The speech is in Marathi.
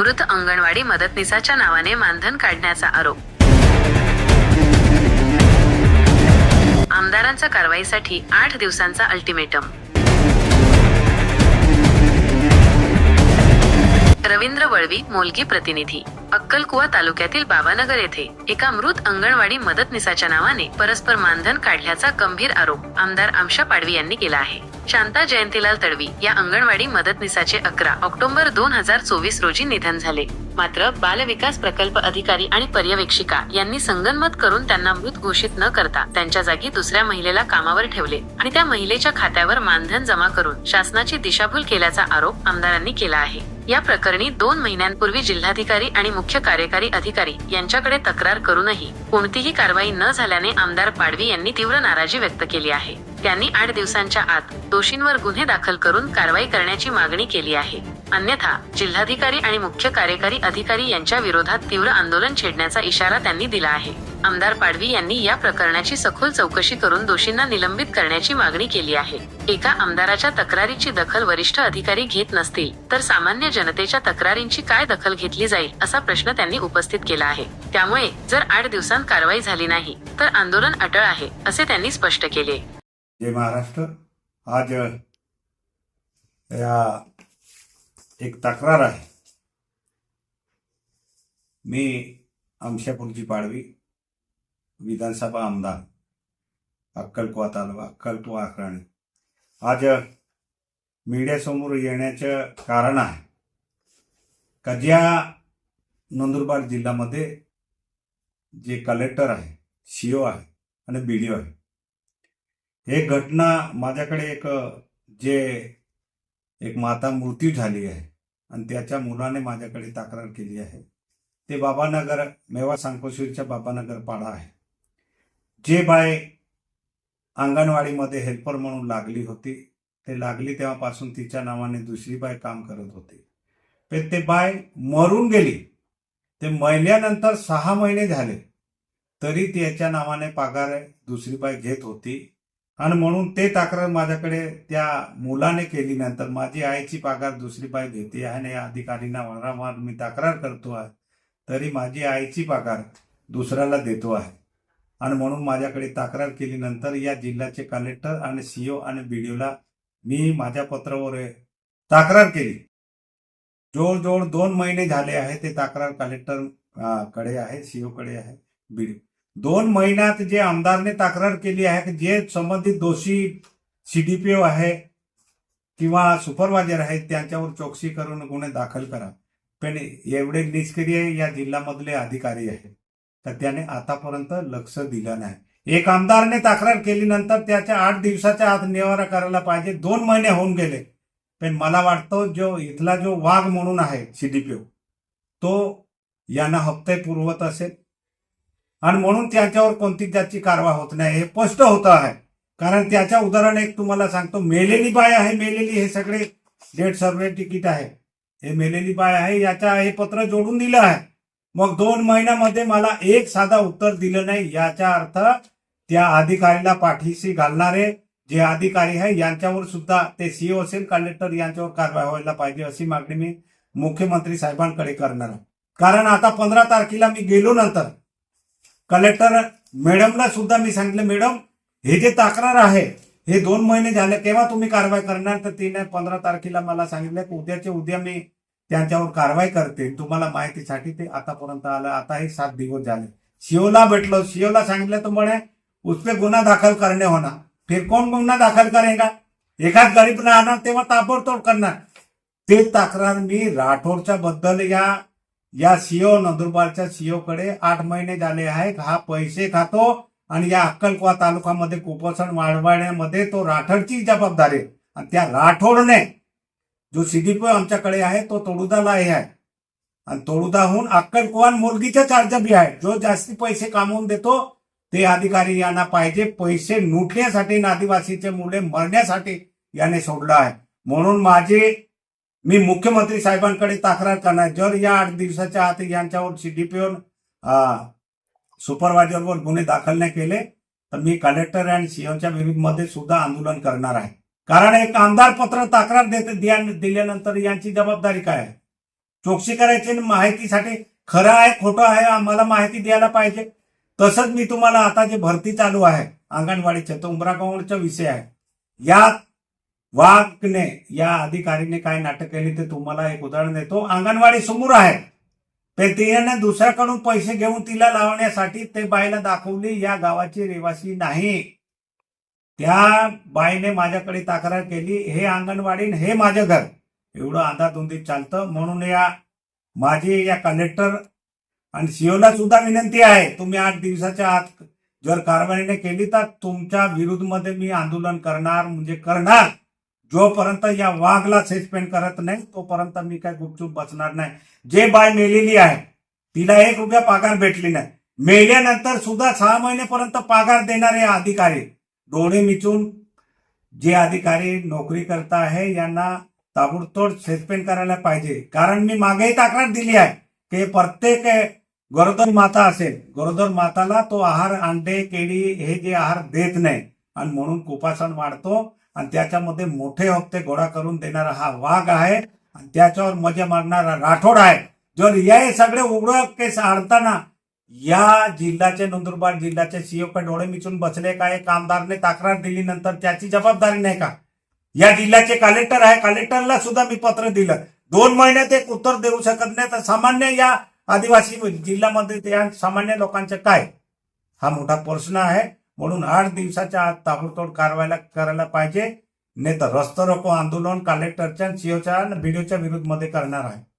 मृत अंगणवाडी मदतनीसाच्या नावाने मानधन काढण्याचा आरोप. आमदारांचा कारवाईसाठी आठ दिवसांचा अल्टिमेटम. रवींद्र वळवी मोलगी प्रतिनिधी. अक्कलकुवा तालुक्यातील बाबानगर येथे एका मृत अंगणवाडी मदतनिसाच्या नावाने परस्पर मानधन काढल्याचा गंभीर आरोप आमदार आमशा पाडवी यांनी केला आहे. शांता जयंतीलाल तडवी या अंगणवाडी मदतनिसाचे अकरा ऑक्टोबर दोन हजार चोवीस रोजी निधन झाले. मात्र बालविकास प्रकल्प अधिकारी आणि पर्यवेक्षिका यांनी संगनमत करून त्यांना मृत घोषित न करता त्यांच्या जागी दुसऱ्या महिलेला कामावर ठेवले आणि त्या महिलेच्या खात्यावर मानधन जमा करून शासनाची दिशाभूल केल्याचा आरोप आमदारांनी केला आहे. या प्रकरणी दोन महिन्यांपूर्वी जिल्हाधिकारी आणि मुख्य कार्यकारी अधिकारी यांच्याकडे तक्रार करूनही कोणतीही कारवाई न झाल्याने आमदार पाडवी यांनी तीव्र नाराजी व्यक्त केली आहे. त्यांनी आठ दिवसांच्या आत दोषींवर गुन्हे दाखल करून कारवाई करण्याची मागणी केली आहे. अन्यथा जिल्हाधिकारी आणि मुख्य कार्यकारी अधिकारी यांच्या विरोधात तीव्र आंदोलन छेडण्याचा इशारा त्यांनी दिला आहे. आमदार पाडवी यांनी या प्रकरणाची सखोल चौकशी करून दोषींना निलंबित करण्याची मागणी केली आहे. एका आमदाराच्या तक्रारीची दखल वरिष्ठ अधिकारी घेत नसतील तर सामान्य जनतेच्या तक्रारींची काय दखल घेतली जाईल असा प्रश्न त्यांनी उपस्थित केला आहे. त्यामुळे जर आठ दिवसांत कारवाई झाली नाही तर आंदोलन अटळ आहे असे त्यांनी स्पष्ट केले. जय महाराष्ट्र. आज या एक तक्रार आहे. मी अंशापूरची पाडवी विधानसभा आमदार अक्कलकुवा तालुका अक्कलकुवा अक्राणी आज मीडियासमोर येण्याचं कारण आहे. का ज्या नंदुरबार जिल्ह्यामध्ये जे कलेक्टर आहे सी ओ आहे आणि बी डी ओ आहे हे घटना माझ्याकडे एक जे एक माता मृत्यू झाली आहे आणि त्याच्या मुलाने माझ्याकडे तक्रार केली आहे. ते बाबानगर मेवा सांकोशीरच्या बाबानगर पाडा आहे. जे बाय अंगणवाडीमध्ये हेल्पर म्हणून लागली होती. ते लागली तेव्हापासून तिच्या नावाने दुसरी बाय काम करत होती. पण ते बाय मरून गेली. ते महिन्यानंतर सहा महिने झाले. तरी त्याच्या नावाने पगार दुसरी बाय घेत होती. आणि म्हणून ते तक्रार माझ्याकडे त्या मुलाने केली नंतर माझी आईची पगार दुसरी बाई घेते आहे आणि या अधिकारींना वारंवार मी तक्रार करतो आहे तरी माझी आईची पगार दुसऱ्याला देतो आहे. आणि म्हणून माझ्याकडे तक्रार केली नंतर या जिल्ह्याचे कलेक्टर आणि सीओ आणि बी डी ओला मी माझ्या पत्रावर तक्रार केली. जवळजवळ दोन महिने झाले आहे ते तक्रार कलेक्टरकडे आहे सीओ कडे आहे बीडीओ दोन महिन्यात जे आमदारने तक्रार केली आहे की जे संबंधित दोषी सीडीपीओ आहे किंवा सुपरवायझर आहेत त्यांच्यावर चौकशी करून गुन्हे दाखल करा. पण एवढे निष्क्रिय या जिल्ह्यामधले अधिकारी आहेत तर त्याने आतापर्यंत लक्ष दिलं नाही. एक आमदारने तक्रार केली नंतर त्याच्या आठ दिवसाच्या आत निवारा करायला पाहिजे दोन महिने होऊन गेले. पण मला वाटतं जो इथला जो वाघ म्हणून आहे सीडीपीओ तो यांना हप्ते पुरवत असेल. आणि म्हणून त्याच्यावर कोणती त्याची कारवाई होत नाही. हे स्पष्ट होत आहे. कारण त्याच्या उदाहरण एक तुम्हाला सांगतो. मेलेली बाय आहे. मेलेली हे सगळे डेट सर्वे तिकीट आहे. हे मेलेली बाय आहे. याच्या हे पत्र जोडून दिलं आहे. मग दोन महिन्यामध्ये मला एक साधा उत्तर दिलं नाही. याचा अर्थ त्या अधिकारीला पाठीशी घालणारे जे अधिकारी आहे यांच्यावर सुद्धा ते सीओ असेल कलेक्टर यांच्यावर कारवाई व्हायला पाहिजे अशी मागणी मी मुख्यमंत्री साहेबांकडे करणार आहे. कारण आता पंधरा तारखेला मी गेलो नंतर कलेक्टर मॅडमला सुद्धा मी सांगितलं मॅडम हे जे तक्रार आहे हे दोन महिने झाले केव्हा तुम्ही कारवाई करणार? तर तिने पंधरा तारखेला मला सांगितलं की उद्याच्या उद्या मी त्यांच्यावर कारवाई करते तुम्हाला माहितीसाठी ते आतापर्यंत आलं आता हे सात दिवस झाले. सीओला भेटलो सीओला सांगितलं तर म्हणे उसपे गुन्हा दाखल करणे होणार. फिर कोण गुन्हा दाखल करेगा? एखाद गरीब राहणार तेव्हा ताबडतोब करणार. ते तक्रार मी राठोडच्या बद्दल या या सीओ नंदुरबारच्या सीओ कडे आठ महिने झाले आहेत. हा पैसे खातो आणि या अक्कलकुवा तालुक्यामध्ये कुपोषण वाढवण्यामध्ये तो राठोडची जबाबदारी आणि त्या राठोडने जो सीडीपी आमच्याकडे आहे तो तोडुदाला हे आहे. आणि तोडुदाहून अक्कलकुवा मुलगीच्या चार्ज बी आहे. जो जास्ती पैसे कामवून देतो ते अधिकारी यांना पाहिजे. पैसे लुटण्यासाठी आणि आदिवासीचे मुले मरण्यासाठी याने सोडलं आहे. म्हणून माझे मी मुख्यमंत्री साहेबांकडे तक्रार करणार जर या आठ दिवसाच्या आत यांच्यावर सीडीपीओ सुपरवायझरवर गुन्हे दाखल नाही केले तर मी कलेक्टर आणि सीएमच्या विरुद्धमध्ये सुद्धा आंदोलन करणार आहे. कारण एक आमदार पत्र तक्रार देत दिल्यानंतर यांची जबाबदारी काय आहे? चौकशी करायची आणि माहितीसाठी खरं आहे खोटं आहे आम्हाला माहिती द्यायला पाहिजे. तसंच मी तुम्हाला आता जे भरती चालू आहे अंगणवाडीच्या तो उमरागावचा विषय आहे. यात वाघने या अधिकारीने काय नाटक केली ते तुम्हाला एक उदाहरण देतो. अंगणवाडी समोर आहे. ते तिने दुसऱ्याकडून पैसे घेऊन तिला लावण्यासाठी ते बाईला दाखवली या गावाची रहिवासी नाही. त्या बाईने माझ्याकडे तक्रार केली हे अंगणवाडी हे माझं घर. एवढं आधाधुंदीत चालतं. म्हणून या माझी या कलेक्टर आणि सीओला सुद्धा विनंती आहे तुम्ही आठ दिवसाच्या आत जर कारवाईने केली तर तुमच्या विरुद्धमध्ये मी आंदोलन करणार म्हणजे करणार. जोपर्यंत या वाघला सस्पेंड करत नाही तोपर्यंत मी काय गुपचूप बसणार नाही. जे बाय मेलेली आहे तिला एक रुपया पगार भेटली नाही. मेल्यानंतर सुद्धा सहा महिन्यापर्यंत पगार देणारे अधिकारी डोळे मिचून जे अधिकारी नोकरी करता आहे यांना ताबडतोब सस्पेंड करायला पाहिजे. कारण मी मागेही तक्रार दिली आहे की प्रत्येक गरोदर माता असेल गरोदर माताला तो आहार अंडे केळी हे जे आहार देत नाही आणि म्हणून कुपासन वाढतो. आणि त्याच्यामध्ये मोठे हप्ते गोळा करून देणारा हा वाघ आहे. आणि त्याच्यावर मजे मारणारा राठोड आहे. जर या सगळे उघड केस आणताना या जिल्ह्याचे नंदुरबार जिल्ह्याचे सीओ का डोळे मिचून बसले का? एक आमदारने तक्रार दिली नंतर त्याची जबाबदारी नाही का? या जिल्ह्याचे कलेक्टर आहे. कलेक्टरला सुद्धा मी पत्र दिलं. दोन महिन्यात एक उत्तर देऊ शकत नाही. तर सामान्य या आदिवासी जिल्ह्यामध्ये त्या सामान्य लोकांचे काय? हा मोठा प्रश्न आहे. म्हणून आठ दिवसाच्या आत ताबडतोब कारवाईला करायला पाहिजे. नाही तर रस्ता रोको आंदोलन कलेक्टरच्या सीओच्या व्हिडिओच्या विरुद्धमध्ये करणार आहे.